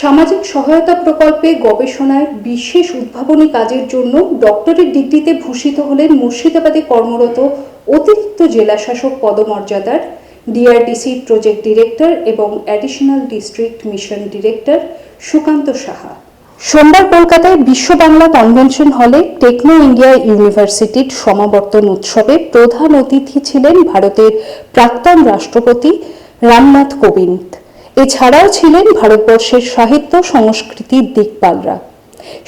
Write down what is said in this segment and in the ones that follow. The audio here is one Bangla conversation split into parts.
সামাজিক সহায়তা প্রকল্পে গবেষণায় বিশেষ উদ্ভাবনী কাজের জন্য ডক্টরেট ডিগ্রিতে ভূষিত হলেন মুর্শিদাবাদে কর্মরত অতিরিক্ত জেলাশাসক পদমর্যাদার, ডিআরডিসি প্রজেক্ট ডিরেক্টর এবং additional district mission director Sukanta Saha. সোমবার কলকাতায় বিশ্ব বাংলা কনভেনশন হলে টেকনো ইন্ডিয়া ইউনিভার্সিটির সমাবর্তন উৎসবে প্রধান অতিথি ছিলেন ভারতের প্রাক্তন রাষ্ট্রপতি রামনাথ কোবিন্দ। এছাড়াও ছিলেন ভারতবর্ষের সাহিত্য সংস্কৃতির দিকপালরা।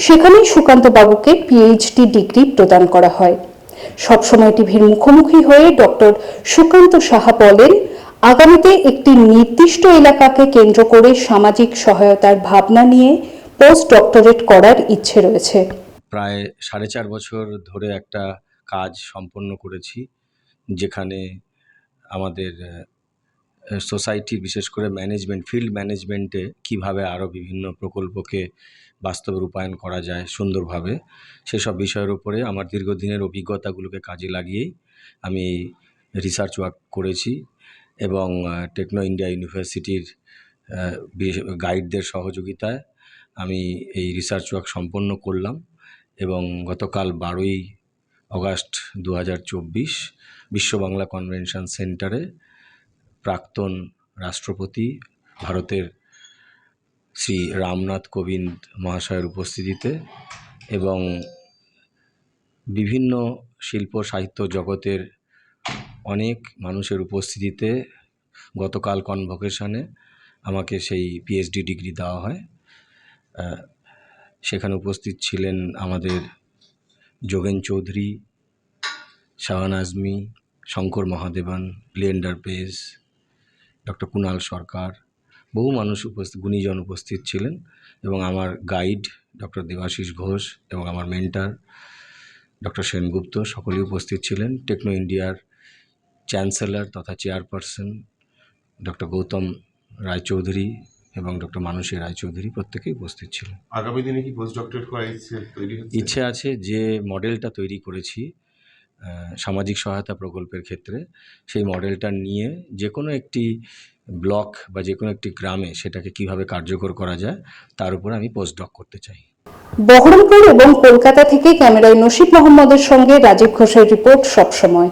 সেখানেই সুকান্ত বাবুকে পিএইচডি ডিগ্রি প্রদান করা হয়। সবসময় টিভির মুখোমুখি হয়ে ডক্টর সুকান্ত সাহা বলেন, আগামীতে একটি নির্দিষ্ট এলাকাকে কেন্দ্র করে সামাজিক সহায়তার ভাবনা নিয়ে পোস্ট ডক্টরেট করার ইচ্ছে রয়েছে। প্রায় সাড়ে চার বছর ধরে একটা কাজ সম্পন্ন করেছি, যেখানে আমাদের সোসাইটি বিশেষ করে ম্যানেজমেন্ট ফিল্ড ম্যানেজমেন্টে কীভাবে আরও বিভিন্ন প্রকল্পকে বাস্তবে রূপায়ণ করা যায় সুন্দরভাবে, সেসব বিষয়ের উপরে আমার দীর্ঘদিনের অভিজ্ঞতাগুলোকে কাজে লাগিয়েই আমি রিসার্চ ওয়ার্ক করেছি এবং টেকনো ইন্ডিয়া ইউনিভার্সিটির গাইডদের সহযোগিতায় আমি এই রিসার্চ ওয়ার্ক সম্পন্ন করলাম এবং গতকাল বারোই অগাস্ট দু বিশ্ব বাংলা কনভেনশন সেন্টারে প্রাক্তন রাষ্ট্রপতি, ভারতের শ্রী রামনাথ কোবিন্দ মহাশয়ের উপস্থিতিতে এবং বিভিন্ন শিল্প সাহিত্য জগতের অনেক মানুষের উপস্থিতিতে গতকাল কনভোকেশনে আমাকে সেই পিএইচডি ডিগ্রি দেওয়া হয়। সেখানে উপস্থিত ছিলেন আমাদের যোগেন চৌধুরী শাহান আজমি, শঙ্কর মহাদেবন, লিয়েন্ডার পেজ ডক্টর কুণাল সরকার বহু মানুষ উপস্থিত গুণীজন উপস্থিত ছিলেন এবং আমার গাইড ডক্টর দেবাশিস ঘোষ এবং আমার মেন্টার ডক্টর সেনগুপ্ত সকলেই উপস্থিত ছিলেন। টেকনো ইন্ডিয়ার চ্যান্সেলর তথা চেয়ারপারসন ডক্টর গৌতম রায়চৌধুরী এবং ডক্টর মানসী রায়চৌধুরী প্রত্যেকেই উপস্থিত ছিলেন। আগামী দিনে কি পোস্ট ডক্টরেট করার ইচ্ছে তৈরি ইচ্ছে আছে যে মডেলটা তৈরি করেছি। সামাজিক সহায়তা প্রকল্পের ক্ষেত্রে সেই মডেলটা নিয়ে যে কোনো একটি ব্লক বা যে কোনো একটি গ্রামে সেটাকে কীভাবে কার্যকর করা যায়, তার উপর আমি পোস্ট ডক করতে চাই। বহরমপুর এবং কলকাতা থেকে ক্যামেরায় নসিব মোহাম্মদের সঙ্গে রাজীব ঘোষের রিপোর্ট সবসময়।